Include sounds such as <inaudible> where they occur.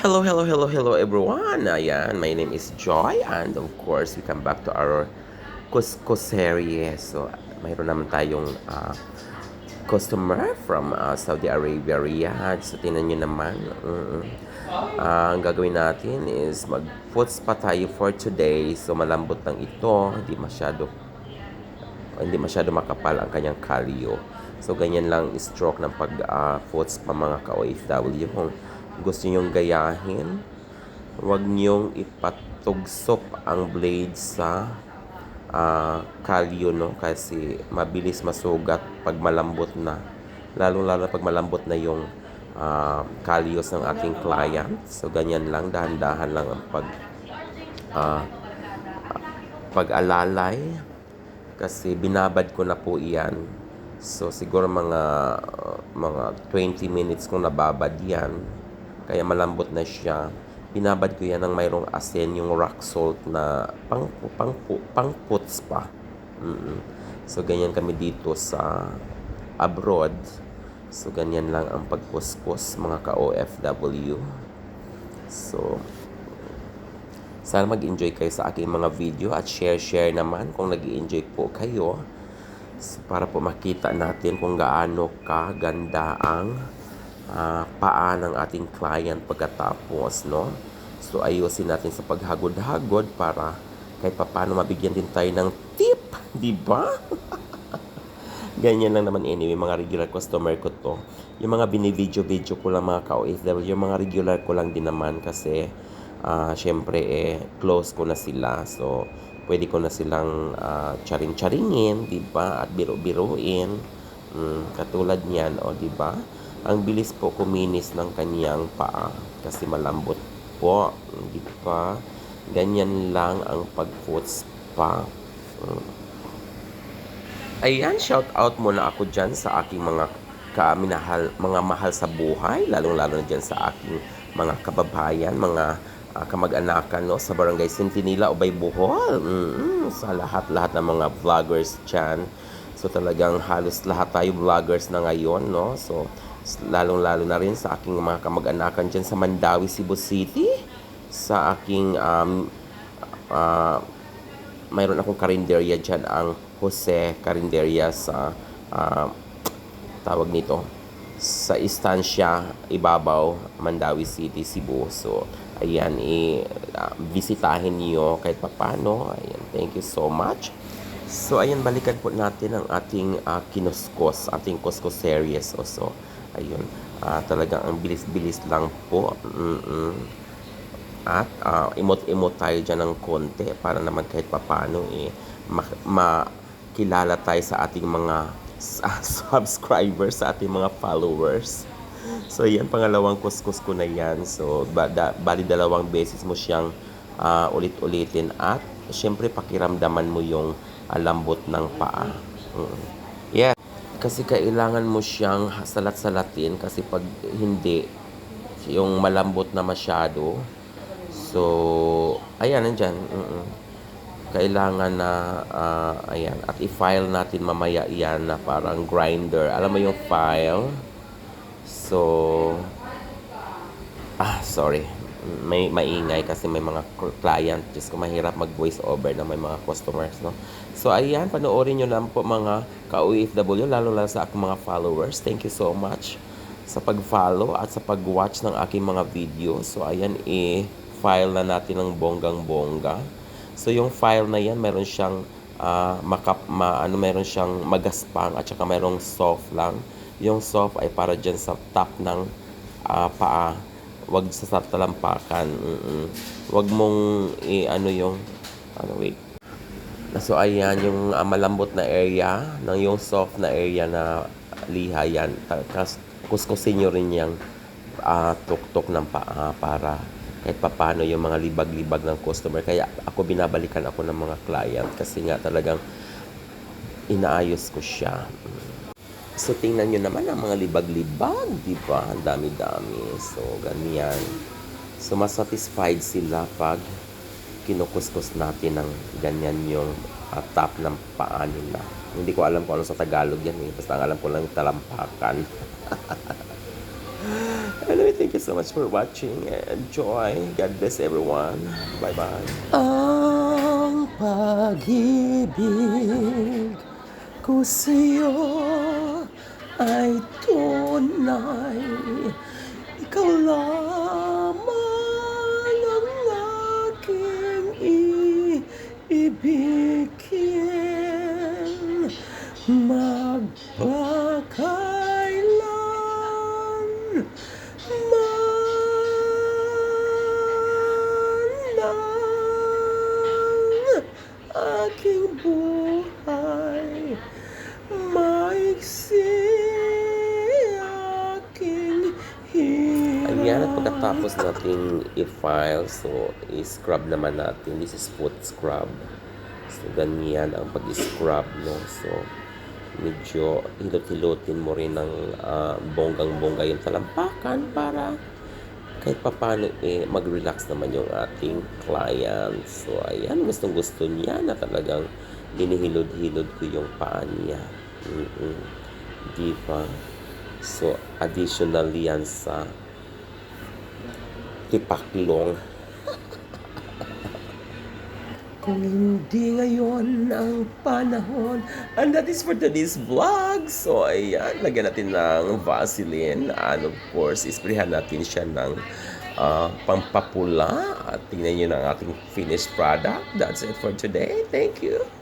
Hello, hello, hello, hello everyone. Ayan, my name is Joy and of course, we come back to our Cuscoserie. So, mayroon naman tayong ah, customer from ah, Saudi Arabia, Riyadh. So, tinan nyo naman. mm Ah, ang gagawin natin is mag-foot spa tayo for today. So, malambot lang ito. Hindi masyado hindi masyado makapal ang kanyang kalyo. So, ganyan lang stroke ng pag-foot spa mga ka-OFW. Kung gusto nyong gayahin, huwag nyong ipatugsop ang blade sa ah, kalyo, no? Kasi mabilis masugat pag malambot na. Lalo-lalo pag malambot na yung ah, kalyos ng ating client. So, ganyan lang, dahan-dahan lang ang pag ah, pag-alalay kasi binabad ko na po iyan. So siguro mga uh, mga 20 minutes kong nababad yan. Kaya malambot na siya. Binabad ko yan ng mayroong asin, yung rock salt na pang, pang, pang puts pa. mm So ganyan kami dito sa abroad. So ganyan lang ang pagpuspos mga ka-OFW. So sana mag-enjoy kayo sa aking mga video at share-share naman kung nag enjoy po kayo So, para po makita natin kung gaano kaganda ang ah, paa ng ating client pagkatapos, no? So, ayusin natin sa paghagod-hagod para kahit paano mabigyan din tayo ng tip, <laughs> di ba? <laughs> Ganyan lang naman anyway, mga regular customer ko to. Yung mga binivideo-video ko lang mga ka-OFW, yung mga regular ko lang din naman kasi uh, syempre eh, close ko na sila. So, pwede ko na silang uh, charing-charingin, di ba? At biro-biruin. Mm, katulad niyan, o di ba? Ang bilis po kuminis ng kanyang paa kasi malambot po, di ba? Ganyan lang ang pag-foot spa. Mm. Ayan, shout out muna ako dyan sa aking mga kaminahal, mga mahal sa buhay, lalong-lalo na dyan sa aking mga kababayan, mga uh, kamag-anakan no, sa Barangay Sentinela, Ubay Bohol. Mm-hmm. Sa lahat-lahat ng mga vloggers dyan. So talagang halos lahat tayo vloggers na ngayon, no? So lalong-lalo na rin sa aking mga kamag-anakan dyan sa Mandawi, Cebu City. Sa aking um, uh, mayroon akong karinderya dyan ang Jose Karinderya sa uh, tawag nito sa istansya Ibabaw, Mandawi City, Cebu. So, ayan, i uh, bisitahin niyo kahit papano. Ayan, thank you so much. So, ayan, balikan po natin ang ating uh, kinuskos, ating kuskos series. O, so, ayun, uh, talagang ang bilis-bilis lang po. Mm-mm. At uh, imot-imot tayo dyan ng konti para naman kahit papano eh, ma- tayo sa ating mga <laughs> subscribers, sa ating mga followers. So, yan, pangalawang kuskus ko na yan. So, ba, da, bali dalawang beses mo siyang uh, ulit-ulitin at syempre pakiramdaman mo yung uh, lambot ng paa. Mm. Yeah. Kasi kailangan mo siyang salat-salatin kasi pag hindi, yung malambot na masyado, so, ayan, nandyan. Mm-mm. Kailangan na uh, ayan. At i-file natin mamaya yan na parang grinder. Alam mo yung file? So ah sorry may maingay kasi may mga client. Just ko mahirap mag voice over na may mga customers no? So ayan panoorin nyo lang po mga ka-OFW lalo lang sa aking mga followers. Thank you so much sa pag-follow at sa pag-watch ng aking mga video. So ayan i-file na natin ng bonggang-bongga. So yung file na yan, meron siyang uh, makap, ma, ano, meron siyang magaspang at saka merong soft lang. Yung soft ay para dyan sa top ng uh, paa. Wag sa talampakan. Mm-mm. Wag mong i ano yung ano wait. So ayan yung uh, malambot na area ng yung soft na area na liha yan. Tapos kuskusin nyo rin yung uh, tuktok ng paa para kahit papano yung mga libag-libag ng customer. Kaya ako binabalikan ako ng mga client kasi nga talagang inaayos ko siya. So, tingnan nyo naman ang mga libag-libag, di ba? Ang dami-dami. So, ganyan. So, mas satisfied sila pag kinukuskus natin ng ganyan yung uh, top ng paa nila. Hindi ko alam kung ano sa Tagalog yan eh. Basta alam ko lang talampakan. <laughs> ano ito? Thank you so much for watching. Enjoy. God bless everyone. Bye-bye. Ang pag-ibig ko sa'yo ay tunay. Ikaw lamang ang aking iibigin. Magpakailan man ang aking buhay pagkatapos natin i-file, so i-scrub naman natin. This is foot scrub. So, ganyan ang pag-scrub, no? So, medyo hilot-hilotin mo rin ng ah, bonggang-bongga yung talampakan para kahit papano eh, mag-relax naman yung ating client. So, ayan, gustong gusto niya na talagang hinihilod-hilod ko yung paa niya. Mm-mm. Di ba? So, additional yan sa tipaklong. Kung hindi ngayon ang panahon. And that is for today's vlog. So, ayan. Lagyan natin ng Vaseline. And of course, isprihan natin siya ng ah, pampapula. At tingnan nyo ng ating finished product. That's it for today. Thank you.